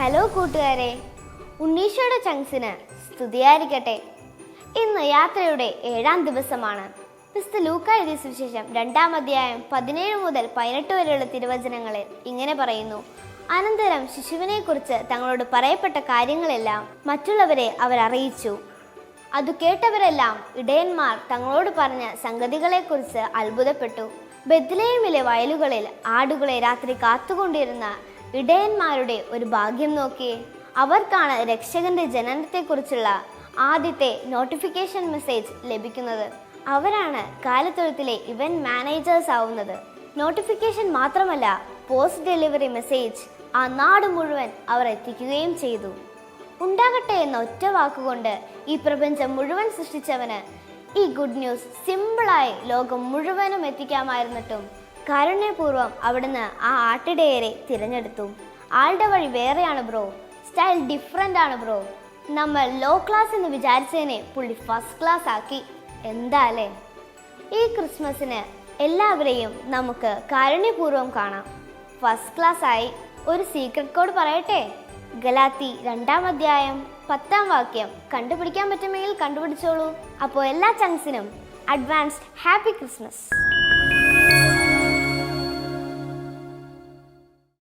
കൂട്ടുകാരെ ഉണ്ണീഷയുടെ ചങ്സിന് സ്തുതിയായിരിക്കട്ടെ. ഇന്ന് യാത്രയുടെ ഏഴാം ദിവസമാണ്. വിസ്തു ലൂക്ക എഴുതിയ സുവിശേഷം രണ്ടാം അധ്യായം പതിനേഴ് മുതൽ പതിനെട്ട് വരെയുള്ള തിരുവചനങ്ങളിൽ ഇങ്ങനെ പറയുന്നു. അനന്തരം ശിശുവിനെക്കുറിച്ച് തങ്ങളോട് പറയപ്പെട്ട കാര്യങ്ങളെല്ലാം മറ്റുള്ളവരെ അവരറിയിച്ചു അത് കേട്ടവരെല്ലാം ഇടയന്മാർ തങ്ങളോട് പറഞ്ഞ സംഗതികളെക്കുറിച്ച് അത്ഭുതപ്പെട്ടു. ബദ്ലേമിലെ വയലുകളിൽ ആടുകളെ രാത്രി കാത്തുകൊണ്ടിരുന്ന ഇടയന്മാരുടെ ഒരു ഭാഗ്യം നോക്കിയേ അവർക്കാണ് രക്ഷകന്റെ ജനനത്തെക്കുറിച്ചുള്ള ആദ്യത്തെ നോട്ടിഫിക്കേഷൻ മെസ്സേജ് ലഭിക്കുന്നത്. അവരാണ് കാലത്തൊഴുത്തിലെ ഇവന്റ് മാനേജേഴ്സ് ആവുന്നത്. നോട്ടിഫിക്കേഷൻ മാത്രമല്ല പോസ്റ്റ് ഡെലിവറി മെസ്സേജ് ആ നാട് മുഴുവൻ അവർ എത്തിക്കുകയും ചെയ്തു. ഉണ്ടാകട്ടെ എന്ന ഒറ്റ വാക്കുകൊണ്ട് ഈ പ്രപഞ്ചം മുഴുവൻ സൃഷ്ടിച്ചവന് ഈ ഗുഡ് ന്യൂസ് സിമ്പിളായി ലോകം മുഴുവനും എത്തിക്കാമായിരുന്നിട്ടും കാരുണ്യപൂർവം അവിടുന്ന് ആ ആട്ടിടയരെ തിരഞ്ഞെടുത്തു. ആളുടെ വഴി വേറെയാണ് ബ്രോ. സ്റ്റൈൽ ഡിഫറെന്റ് ആണ് ബ്രോ. നമ്മൾ ലോ ക്ലാസ് എന്ന് വിചാരിച്ചതിനെ പുള്ളി ഫസ്റ്റ് ക്ലാസ് ആക്കി. എന്താ അല്ലേ? ഈ ക്രിസ്മസിന് എല്ലാവരെയും നമുക്ക് കാരുണ്യപൂർവം കാണാം. ഫസ്റ്റ് ക്ലാസ് ആയി ഒരു സീക്രട്ട് കോഡ് പറയട്ടെ? ഗലാത്തി രണ്ടാം അധ്യായം പത്താം വാക്യം. കണ്ടുപിടിക്കാൻ പറ്റുമെങ്കിൽ കണ്ടുപിടിച്ചോളൂ. അപ്പോൾ എല്ലാ ചങ്സിനും അഡ്വാൻസ്ഡ് ഹാപ്പി ക്രിസ്മസ്